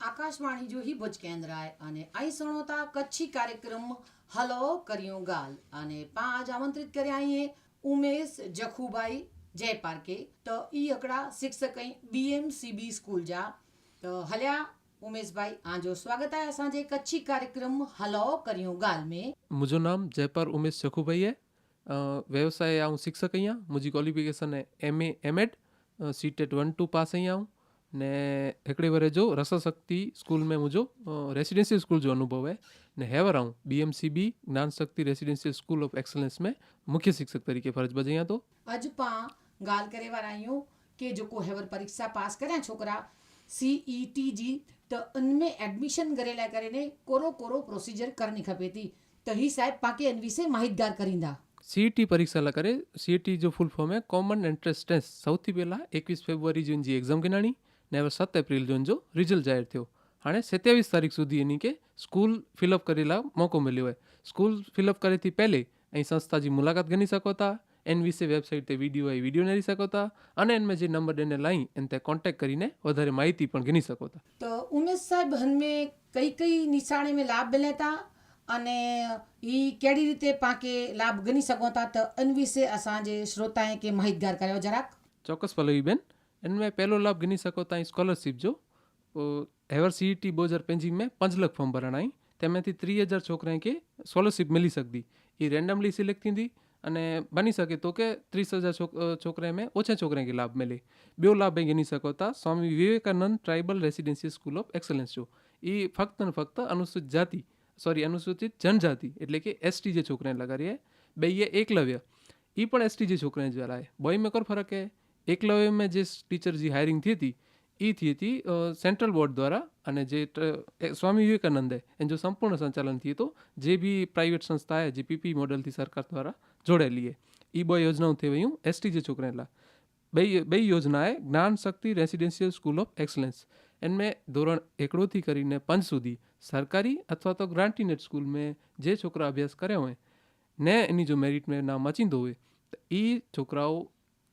आकाशवाणी जो ही भुज केंद्र आहे અને અહીં સણોતા કચ્છી કાર્યક્રમ હલો કર્યું ગાલ અને પાંચ આમંત્રિત કર્યા અહીં ઉમેશ જખુભાઈ જય પાર્કે તો ઈ અકડા શિક્ષક બીએમસીબી સ્કૂલ જા તો હલ્યા ઉમેશભાઈ આજો સ્વાગત आहे असांजे कच्छी कार्यक्रम हलो करियूं ॻाल्हि में मुंहिंजो नाम जयपाल उमेश जखूभाई आहे अ, व्यवसाय आऊं शिक्षक आहियां मुंहिंजी क्वालिफिकेशन आहे M A M Ed C TET one two pass आहीं आऊं ने हिकिड़े वरे जो रस शक्ति स्कूल में मुंहिंजो रेसिडेंशियल स्कूल जो अनुभव आहे ने हेवर आऊं बी एम सी बी ज्ञान शक्ति रेसिडेंशियल स्कूल ऑफ एक्सलेंस में मुख्य शिक्षक तरीके फर्ज बजायां थो अॼु पां ॻाल्हि करे वारा आहियूं की जेको हेवर परीक्षा पास કર્યા છોકરા सीईटी जी त उनमें एडमिशन करे लाइ करे ने कोरो कोरो प्रोसीजर करणी खपे थी त ही साहिब पाके इन विषय माहितगार करींदा सी टी परीक्षा लाइ करे सी टी जो फुल फॉर्म आहे कॉमन एंट्रेंस टेस्ट સૌથી પહેલાં એકવીસ ફેબ્રુઆરી जो इनजी एग्ज़ाम गिनाणी ને હવે સત એપ્રિલ જોઈને જો રિઝલ્ટ જાહેર થયો. હાણે સત્યાવીસ તારીખ સુધી એની કે સ્કૂલ ફિલઅપ કરેલા મોકો મળ્યો હોય. સ્કૂલ ફિલઅપ કરેથી પહેલે અહીં સંસ્થાજી મુલાકાત ગણી શકો હતા એન વિશે વેબસાઇટ તે વીડિયો એ વીડિયો લઈ શકો હતા અને એનમાં જે નંબર એને લઈ એને તે કોન્ટેક્ટ કરીને વધારે માહિતી પણ ગણી શકો હતા. તો ઉમેશ સાહેબ હમે કઈ કઈ નિશાળે મેં લાભ મળ્યા હતા? અને એ કેડી રીતે પાકે લાભ ગણી શકો હતા? તો અન વિશે અસાંજે શ્રોતાએ કે માહિતગાર કર્યો જરાક. ચોક્કસ પલ્લવીબેન બેન એનમાં પહેલો લાભ ગણી શકો ત્યાં સ્કોલરશીપ જો હેવર સીઈટી બે હજાર પંજી में पंज लख फॉर्म भरणा आहिनि तंहिंमें टीह हज़ार छोकिरा खे स्कॉलरशिप मिली सघंदी ई रेंडमली सिलेक्ट थींदी अने बनी सघे थो की टीह हज़ार छोक छोकिरे में ओछा छोकिरे खे लाभ मिले ॿियो लाभ बि गिनी सघो था Swami Vivekananda tribal residential school of excellence जो એ ફક્ત ને ફક્ત અનુસૂચિત જાતિ સોરી અનુસૂચિત જનજાતિ એટલે કે એસટી જે છોકરાને લગાડી है બે ये एकलव्य એ પણ એસટી જે છોકરાને દ્વારા है બોય में कोई फर्क है એકલવ્ય મેં જે ટીચર જે હાયરિંગ થઈ હતી એ થઈ હતી સેન્ટ્રલ બોર્ડ દ્વારા અને જે સ્વામી વિવેકાનંદે, એનું જો સંપૂર્ણ સંચાલન થયું તો જે બી પ્રાઇવેટ સંસ્થાએ જે પીપી મોડલથી સરકાર દ્વારા જોડેલી એ. એ બે યોજનાઓ થઈ વયું એસટી જે છોકરાએલા બે બે યોજનાએ Gyan Shakti residential school of excellence મેં ધોરણ એકડોથી કરીને પંચ સુધી સરકારી અથવા તો ગ્રાન્ટીનેટ સ્કૂલમાં જે છોકરા અભ્યાસ કર્યા હોય, ને એની જો મેરિટમાં નામ અચીંદો હોય, તો એ છોકરાઓ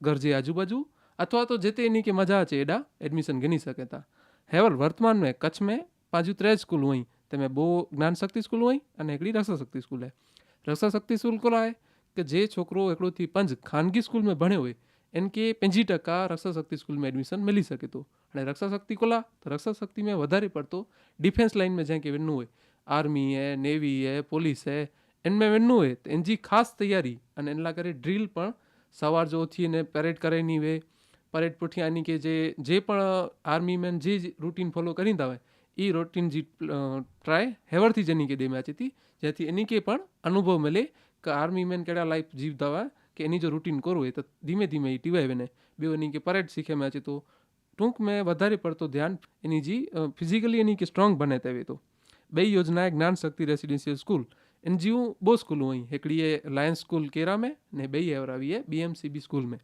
ઘરજી આજુબાજू अथवा तो जेते इन्हीं की मजा अचे एॾा एडमिशन गिनी सघे था हेवर वर्तमान में कच्छ में पंहिंजूं टे स्कूलूं हुई तंहिंमें ॿो ज्ञान शक्ति स्कूल हुई अने हिकिड़ी रसा शक्ति स्कूल आहे रसा शक्ति स्कूल कोन आहे की जे छोकिरो हिकिड़ो थी पंज खानगी स्कूल में भणियो हुई इन खे पंजी टका रक्षा शक्ति स्कूल में एडमिशन मिली सघे थो हाणे रक्षा शक्ति कोला त रक्षा शक्ति में वाधारे पड़तो डिफेंस लाइन में जंहिंखे विञणो हुए आर्मी है नेवी है पुलिस है इन में विञणो हुए त इन जी ख़ासि तयारी अने इन लाइ करे ड्रिल पिणु સવાર જો ઉઠીને પરેડ કરેની વે પરેડ પુઠિયાની કે જે જે પણ આર્મી મેન જે રૂટીન ફોલો કરી હોય એ રૂટીન જી ટ્રાય હેવરથી જની કે દેમ્યા હતી જેથી એની કે પણ અનુભવ મળે કે આર્મી મેન કેડા લાઈફ જીવ દવા કે એની જો રૂટીન કરવું હોય તો ધીમે ધીમે એ ટીવાય ને બે એની કે પરેડ શીખે મેં છે તો, ટૂંક મેં વધારે પડતો ધ્યાન એની જી ફિઝિકલી એની કે સ્ટ્રોંગ બને તેવી તો. બે યોજના જ્ઞાન શક્તિ રેસિડેન્શિયલ સ્કૂલ इन जूं ॿ स्कूलूं आहिनि हिकिड़ी आहे लायंस स्कूल केरा में ने ॿई हेवर आई आहे B M C B school में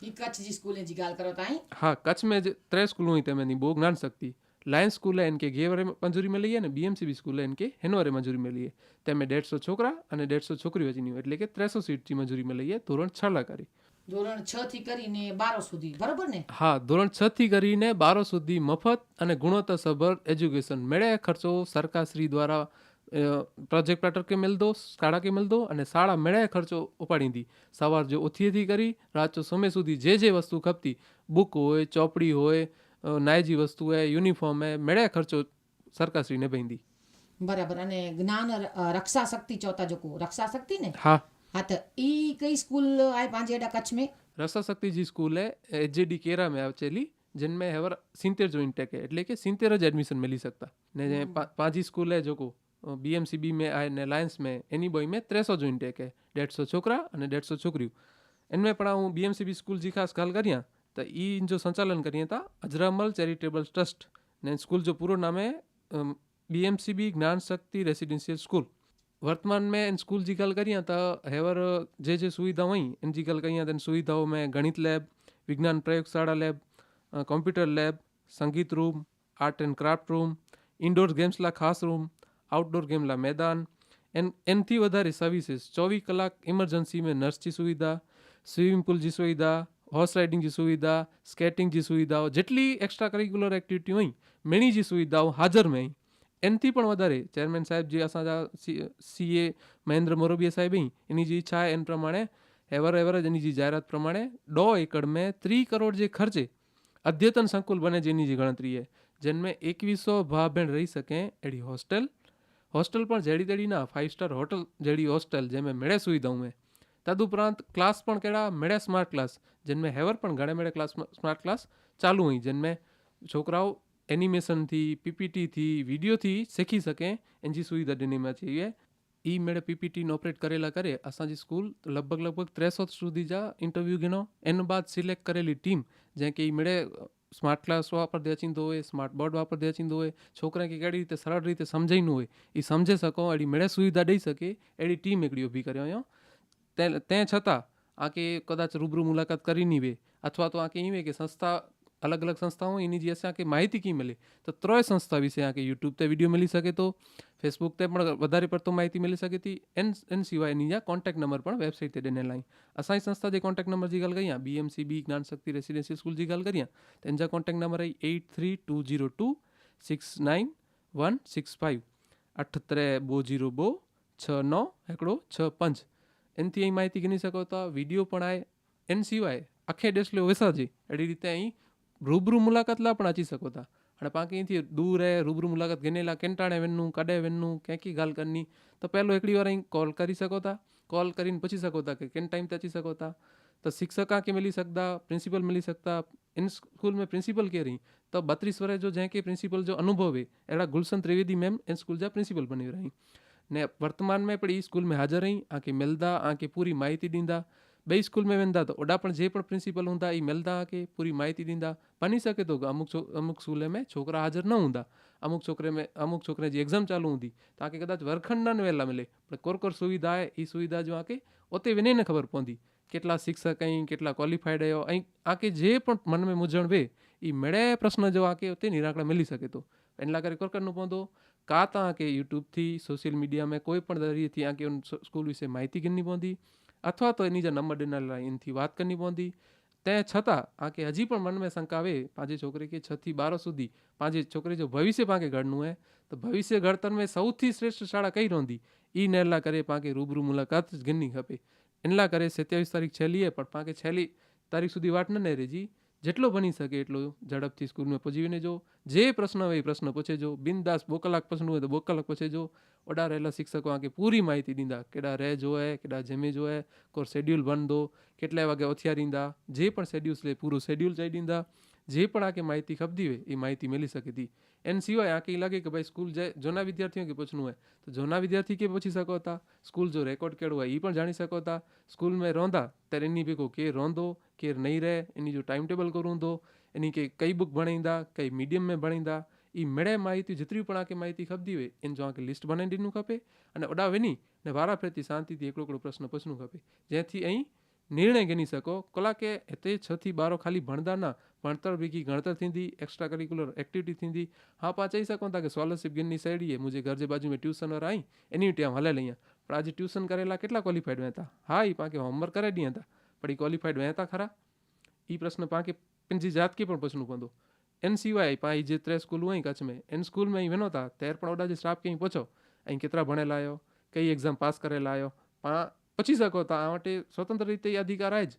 ही कच्छ जी स्कूल जी ॻाल्हि करो ताईं હા કચ્છ में જે ત્રણ સ્કૂલો हुई तंहिंमें बो ज्ञान शक्ति लायंस स्कूल आहे इनके गेवरे में मंजूरी मिली आहे ને બીએમસીબી સ્કૂલ ઇનકે હેનોરે મંજૂરી મળી છે તેમાં દેડસો છોકરા અને દેડસો છોકરીઓ વચ્ચેની હોય એટલે કે ત્રેસો સીટની મંજૂરી મળી છે ધોરણ છ લાકારી ધોરણ છ થી કરીને બારો સુધી બરોબર ને હા ધોરણ છ થી કરીને બારો સુધી મફત અને ગુણવત્તાસભર એજ્યુકેશન મેળે ખર્ચો સરકારશ્રી દ્વારા અ, પ્રોજેક્ટ પ્લાટર કે મિલ દો શાળા કે મિલ દો અને શાળા મેળાએ ખર્ચો ઉપાડીંદી સવાર જો ઉથીએથી કરી રાત જો સમય સુધી જે જે વસ્તુ ખપતી બુક હોય ચોપડી હોય નાયજી વસ્તુ હોય યુનિફોર્મ હોય મેળાએ ખર્ચો સરકારશ્રીને ભઈંદી બરાબર. અને જ્ઞાન રક્ષા શક્તિ ચોથા જોકો રક્ષા શક્તિ ને? હા. હા તો ઈ કઈ સ્કૂલ આય પાંજે એડા કચ્छ में રક્ષા શક્તિ જી સ્કૂલ હે એચજીડી કેરા में આવચેલી જિનમે હેવર 70 જો ઇન્ટેક હે એટલે કે 70 જ એડમિશન મળી શકતા. ને પાંજી સ્કૂલ હે જોકો બીએમસીબી में आए ને લાયન્સ મેં એની બોયમાં ત્રેસો જ ઇન્ટેક હે દેઢસો છોકરા અને દેઢસો છોકરીઓ. એનમે પણ હું બીએમસીબી સ્કૂલ જી ખાસ ગાલ કર્યા, તો એ જો સંચાલન કરીએ તા અજરામલ ચેરિટેબલ ટ્રસ્ટ ને સ્કૂલ જો પૂરો નામે બીએમસીબી જ્ઞાન શક્તિ રેસિડેન્શિયલ સ્કૂલ વર્તમાન મેં એન સ્કૂલ જી ગાલ કરીએ તો હેવર જે જે સુવિધા હોય, એન જી ગાલ કરીએ તેની સુવિધાઓ મેં ગણિત લેબ વિજ્ઞાન પ્રયોગશાળા લેબ કોમ્પ્યુટર લેબ સંગીત room art and craft room indoor ગેમ્સલા ખાસ રૂમ આઉટડોર ગેમલા મેદાન એન એનથી વધારે સર્વિસીસ ચોવીસ કલાક ઇમરજન્સીમાં નર્સની સુવિધા સ્વિમિંગ પુલની સુવિધા હોર્સ રાઇડિંગની સુવિધા સ્કેટિંગની સુવિધાઓ જેટલી એક્સ્ટ્રા કરિક્યુલર એક્ટિવિટી હોય ઘણીજી સુવિધાઓ હાજર મેં એનથી પણ વધારે ચેરમેન સાહેબ જે અસાંજા સીએ મહેન્દ્ર મોરબીએ સાહેબ અહીં એની જે ઈચ્છા એન પ્રમાણે એવર એવરેજ એની જે જાહેરાત પ્રમાણે દો એકડ મેં ત્રી કરોડ જે ખર્ચે અદ્યતન સંકુલ બને જેની જે ગણતરી છે જેનમે એકવીસો ભાવ ભેણ રહી શકે એડી હોસ્ટેલ હોસ્ટેલ પણ જેડી તેડીના ફાઇવ સ્ટાર હોટલ જેડી હોસ્ટેલ જેમે મેળે સુઈ દઉં મેં. તદુપરાંત ક્લાસ પણ કેળા, મેળે સ્માર્ટ ક્લાસ જેનમે હેવર પણ ઘણે મેળે ક્લાસ સ્માર્ટ ક્લાસ ચાલુ હોય જેનમે છોકરાઓ એનિમેશનથી પીપીટીથી વિડીયોથી શીખી શકે એની સુવિધા ડિનીમાં છે એ મેળે પીપીટીને ઓપરેટ કરેલા કરે અસાંજી સ્કૂલ લગભગ લગભગ ત્રેસો સુધી જા ઇન્ટરવ્યૂ ઘણો એના બાદ સિલેક્ટ કરેલી ટીમ જે કે એ મેળે સ્માર્ટ ક્લાસ વાપરતા અચીંદો હોય, સ્માર્ટ બોર્ડ વાપરતા અચીંદો હોય, છોકરાને કે કહેડી રીતે સરળ રીતે સમજાઈનું હોય, એ સમજી શકો અડી મેળે સુવિધા દઈ શકે એડી ટીમ એકડી ઊભી કર્યો અહીંયા. તે છતાં આંકે કદાચ રૂબરૂ મુલાકાત કરી નહીં વે, અથવા તો આંકે એ કે સંસ્થા अलग अलग संस्थाओं इन्हीं जैसे आके माहिती કી મળે? તો ત્રય સંસ્થા વિશે આકે યુટ્યુબ તે વીડિયો મળી શકે તો ફેસબુક તે પણ વધારે પડતો માહિતી મળી શકે તી, એન એન સિવાયની યા કોન્ટેક્ટ નંબર પણ વેબસાઇટ તે દેને લાઈ. અસાઈ સંસ્થા જે કોન્ટેક્ટ નંબર જી ગાલ ગયા બીએમસીબી જ્ઞાન શક્તિ રેસિડેન્શિયલ સ્કૂલ જી ગાલ કર્યા તો એનજા કોન્ટેક્ટ નંબર આઈ eight three two zero two six nine one six five અઠ ત્રે બો જીરો બો, છ નવ, એકડો, છ પંચ. એનથી અહીં માહિતી ગણી શકો તો વીડિયો પણ આ એન સિવાય આખે ડેસલો વેસાજી. એડી રીતે અહીં રૂબરૂ મુલાકાતલા પણ આચી શકોતા અને પાંકીથી દૂર હે રૂબરૂ મુલાકાત ગનેલા કેંટાણે વેનનું કડે વેનનું ક્યાંકી ગાલ કરની તો પહેલો એકડી વાર અહીં કોલ કરી શકોતા કોલ કરીને પૂછી શકોતા કે કેન ટાઈમ ત્યાં શકોતા તો શિक्षक आके मिली सकता प्रिंसिपल मिली सकता इन स्कूल में प्रिंसिपल के रही तो बत्रीस वर्ष जो जैके प्रिंसिपल जो अनुभव है अड़ा गुलशन त्रिवेदी मैम इन स्कूल जा प्रिंसिपल बनी रही ने वर्तमान में पर ई स्कूल में हाजिर रही आके मिलदा आके पूरी माहिती दींदा ॿई स्कूल में वेंदा त ओॾा जे पण प्रिंसिपल हूंदा ई मिलंदा की पूरी माहिती ॾींदा बनी सघे थो अमुक छो अमुक स्कूल में छोकिरा हाज़िर न हूंदा अमुक छोकिरे में अमुक छोकिरे जी एग्ज़ाम चालू हूंदी तव्हांखे कदाच न वेला मिले पर कोर कोर सुविधा आहे हीअ सुविधा जो तव्हांखे उते वञे न ख़बर पवंदी केतिरा शिक्षक ऐं केतिरा કેટલા શિક્ષક અહીં કેટલા ક્વોલિફાઈડ આવ્યો અહીં આંકે જે પણ મનમાં મૂંઝણ વે એ મેળે પ્રશ્ન જો આંકે તે નિરાકરણ મળી શકે તો એના કરે કર કરવું પહોંતો કાં તો આંકે યુટ્યુબથી સોશિયલ મીડિયામાં કોઈ थी દરિયેથી उन स्कूल विषय माहिती ગણની पवंदी અથવા તો એની જે નંબર ડિનાર એનથી વાત કરની પવंदी તે છતાં આંકે હજી પણ મન મેં શંકા આવે પાંજે છોકરી કે છથી બાર સુધી પાંજે છોકરી જો ભવિષ્ય પાંકે ઘડનું હે, તો ભવિષ્ય ઘડતર મેં સૌથી શ્રેષ્ઠ શાળા કઈ રોંધી? એ નેલા કરે પાંકે રૂબરૂ મુલાકાત જ ઘરની ખપે. એનલા કરે સત્યાવીસ તારીખ છેલ્લી હે, પણ પાંકે છેલ્લી તારીખ સુધી વાટ ન ને રેજી જેટલો બની શકે એટલો ઝડપથી સ્કૂલમાં પહોંચીને જો જે પ્રશ્ન હોય એ પ્રશ્ન પૂછેજો બિનદાસ બો કલાક પ્રશ્ન હોય તો બો કલાક પૂછેજો ઓડા રહેલા શિક્ષકો આંકે પૂરી માહિતી દીધા. કેડા રહે જોએ કેડા જમે જોએ કોર શેડ્યુલ બન દો, કેટલા વાગે ઓથિયા દીધા જે પણ શેડ્યુલ લે પૂરું શેડ્યુલ જઈ દીધા, જે પણ આકે માહિતી ખપતી હોય એ માહિતી મેળવી શકે હતી એન સિવાય આ કંઈ લાગે કે ભાઈ સ્કૂલ જાય જૂના વિદ્યાર્થીઓ કે પૂછવું હોય. તો જૂના વિદ્યાર્થી કે પૂછી શકો હતા? સ્કૂલ જો રેકોર્ડ કેળવો હોય એ પણ જાણી શકો હતા. સ્કૂલ મેં રોંધા, ત્યારે એની ભેગો કે રોંધો, કે નહીં રહે, એની જો ટાઈમ ટેબલ કરું દો એની કે કઈ બુક ભણીંદા, કઈ મીડિયમ મેં ભણીંદા એ મેળે માહિતી જેતરી પણ આંખે માહિતી ખપતી હોય, એને જો આંખે લિસ્ટ બનાવીને ખપે, અને ઓડાવેની ને વારા ફેરથી શાંતિથી એકડો એકડો પ્રશ્ન પૂછવું ખપે. જેથી અહીં निर्णय गिनी सघो कलाके हिते छह થી ॿारहों ख़ाली भणंदा न भणतर भेगी गणतर थींदी एक्स्ट्रा करिकुलर एक्टिविटी थींदी हा पाण चई सघूं था कि स्कॉलरशिप गिनी साहेड़ी आहे मुंहिंजे घर जे बाजू में ट्यूशन वारा आई एनी टाइम हलियल आहियां पर अॼु ट्यूशन करेला કેટલા ક્વોલિફાઈડ वें था हा ई पाण खे होमवर्क कराए ॾियनि था पर ई क्वॉलिफाइड वें था खरा ई प्रश्न पाण खे पंहिंजी जात खे पण पुछणो पवंदो एन सिवाय पाण ई जे टे स्कूलूं आहिनि कच्छ में इन स्कूल में ई वञो था त पण ओॾा जे स्टाफ खे ई पुछो ऐं केतिरा भणियल आहियो कई एग्ज़ाम पास करेल आहियो पाण पुछी सघो था तव्हां वटि स्वतंत्र રીતે એ અધિકાર आहे જ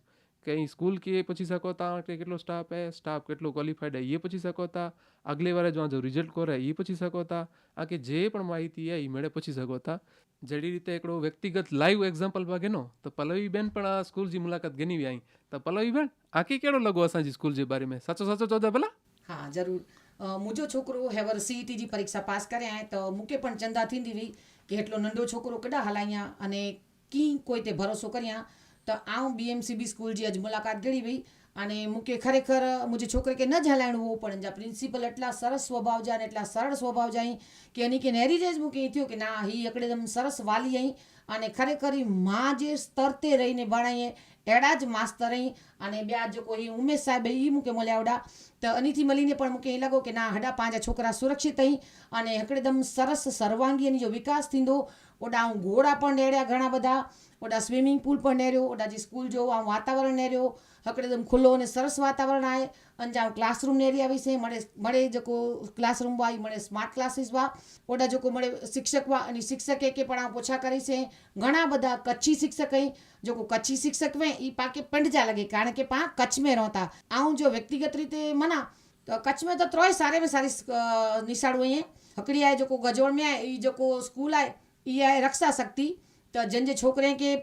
કંઈ સ્કૂલ खे પૂછી શકો था કે કેટલો સ્ટાફ आहे સ્ટાફ કેટલો ક્વોલિફાઈડ आहे એ પૂછી શકો था अॻिले वारे जो जो रिज़ल्ट कोर आहे એ પૂછી શકો था આકે જે પણ માહિતી आहे એ મેળે પૂછી सघो था जहिड़ी રીતે हिकिड़ो व्यक्तिगत लाइव एग्ज़ाम्पल पिया गिनो त पल्लवी बेन पण आ स्कूल जी मुलाक़ात गिनी विया आहीं त पल्लवी बेन आके कहिड़ो लॻो असांजी स्कूल जे बारे में सचो सचो चवंदा भला हा ज़रूरु अ, मुंहिंजो छोकिरो हैवर सी टी जी परीक्षा पास करे आहे त मूंखे पण चिंता थींदी हुई कि हेतिरो नंढो छोकिरो केॾा हलायां अने કી કોઈ તે ભરોસો કર્યા, તો આવું બીએમસીબી સ્કૂલ જે અજ મુલાકાત ગળી ભાઈ અને મૂકે ખરેખર મુજે છોકરે કે ન જલાણું હોવું પણ જા પ્રિન્સિપલ એટલા સરસ સ્વભાવ જાય એટલા સરળ સ્વભાવ જાય, કે એની કે નેરી જ મૂકે થયો કે ના હી એકડેદમ સરસ વાલી અહીં અને ખરેખરમાં જે સ્તરતે રહીને ભણાઈએ, એડા જ માસ્તર અહીં અને બે જો કોઈ ઉમેશ સાહેબ એ મૂકે મળ્યા આવડા. તો અનીથી મળીને પણ મૂકે એ લાગો કે ના, હડા પાંજા છોકરા સુરક્ષિત અહીં અને એકડેદમ સરસ સર્વાંગી એની જો વિકાસ થીંદો ओॾा ऐं घोड़ा पण नेड़िया घणा બધા ઓડા સ્વિમિંગ પૂલ પણ નેર્યો ઓડા જે સ્કૂલ જો આ વાતાવરણ નેર્યો हिकदमि खुलो અને સરસ વાતાવરણ आहे अंजाम क्लासरूम नेरिया विसे मड़े मड़े जेको क्लासरूम हुआ मड़े स्मार्ट क्लासिस हुआ ओॾा जेको मड़े शिक्षक हुआ अने शिक्षक के पण पूछा करीसे ઘણા બધા કચ્છી શિક્ષક અહીં જેકો કચ્છી શિક્ષક વે એ પાકે पिंड जा लॻे कारण के पाण कच्छ में रहता ऐं जो व्यक्तिगत रीते मना त कच्छ में त त्रोय सारे में सारी अ, निशाड़ू आहिनि हिकिड़ी आहे जेको गजोड़ में आहे ई जेको स्कूल आहे इहा आहे रक्षा शक्ति त जंहिंजे छोकिरे खे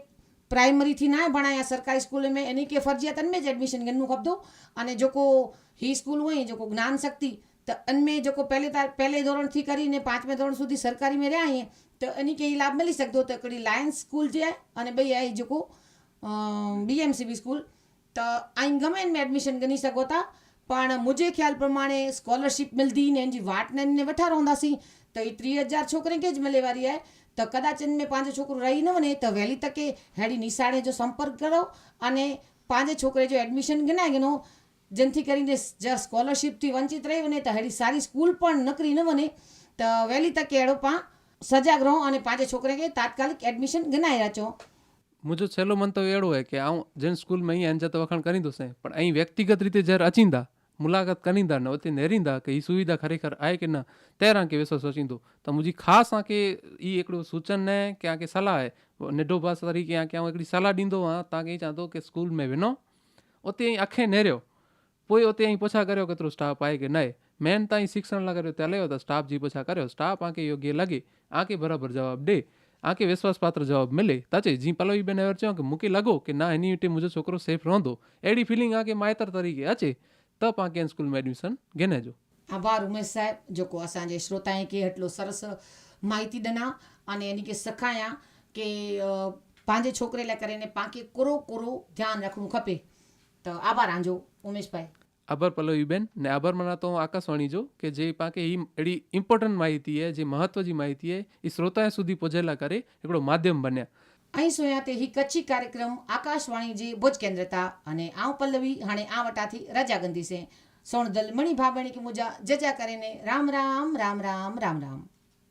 प्राइमरी थी न बणाया सरकारी स्कूल में इन खे फ़र्ज़ियातनि में एडमिशन ॾिनो खपंदो अने जेको ही स्कूल हुई जेको ज्ञान शक्ति त इन में जेको पहले त पहले दौरन थी करे ने पांचवें दौरन सुधी सरकारी में रहिया आहिनि त इन खे ई लाभ मिली सघंदो त हिकिड़ी लायन्स स्कूल जी आहे अने ॿई आहे जेको B M C B school त ऐं गमे में एडमिशन ॻणी सघो था पाण मुंहिंजे ख़्याल प्रमाणे स्कॉलरशिप मिलंदी ने हिन जी वाट ने वठा रहंदासीं त हीअ टीह हज़ार छोकिरनि खे ज मिले वारी आहे તો કદાચ એમને પાંચે છોકરું રહી ન ને, તો વહેલી તકે હેડી નિશાળે જો સંપર્ક કરો અને પાંચે છોકરે જો એડમિશન ગણાય ગયો જેનથી કરીને જે સ્કોલરશીપથી વંચિત રહ્યું ને, તો હેડી સારી સ્કૂલ પણ નકરી ન બને, તો વહેલી તકે એડો પા, સજાગ રહો અને પાંચે છોકરે કે તાત્કાલિક એડમિશન ગણાઈ રાચો મુજો છેલ્લો મન તો એડો હોય કે આવું, જેન સ્કૂલમાં અહીં એન જતો વખાણ કરી દઉં પણ અહીં વ્યક્તિગત રીતે જ્યારે અચિંતા मुलाक़ात करींदा न उते नेरींदा की हीअ सुविधा खरेखर आहे की न तहिड़ा के विश्वास अचींदो त मुंहिंजी ख़ासि तव्हांखे ई हिकिड़ो सूचन आहे की तव्हांखे सलाह आहे निढो भास तरीक़े या की आउं हिकिड़ी सलाह ॾींदो आहियां तव्हांखे ई चवंदो की स्कूल में वञो उते ई अखे नेरियो पोइ उते ई पुछा करियो केतिरो स्टाफ आहे की न आहे मेन ताईं शिक्षण लाइ करियो त हलेव त स्टाफ जी पुछा करियो स्टाफ तव्हांखे योग्य लॻे आके बराबरि जवाबु ॾे आके विश्वास पात्र जवाबु मिले त अचे जीअं पलवी बेन अगरि चयो की मूंखे लॻो की न हिन हिते मुंहिंजो छोकिरो सेफ रहंदो अहिड़ी फीलिंग आहे की माइतर तरीक़े अचे त पाण कंहिं स्कूल में एडमिशन गिने जो आभार उमेश साहिबु जेको असांजे श्रोताएं खे हेतिरो सरस माहिती ॾिना अने इन खे सिखायां की पंहिंजे छोकिरे लाइ करे ने पाण खे कोरो कोरो ध्यानु रखिणो खपे त आभार आंजो उमेश भाई આભાર પલ્લવીબેન ને આભાર મનાતો હું આકાશવાણી જો કે જે પાંખે એ એડી ઇમ્પોર્ટન્ટ માહિતી હે જે મહત્વ જી માહિતી હે એ શ્રોતાએ સુધી પહોંચેલા કરે એકડો માધ્યમ બન્યા અહીં સોયા તે હી કચ્છી કાર્યક્રમ, આકાશવાણી જે ભોજ કેન્દ્રતા અને આવ પલ્લવી હાણે આ વટાથી રજા ગંધી છે. સોણદલ મણી ભાભણી કે મુજા જજા કરીને રામ રામ રામ રામ રામ રામ.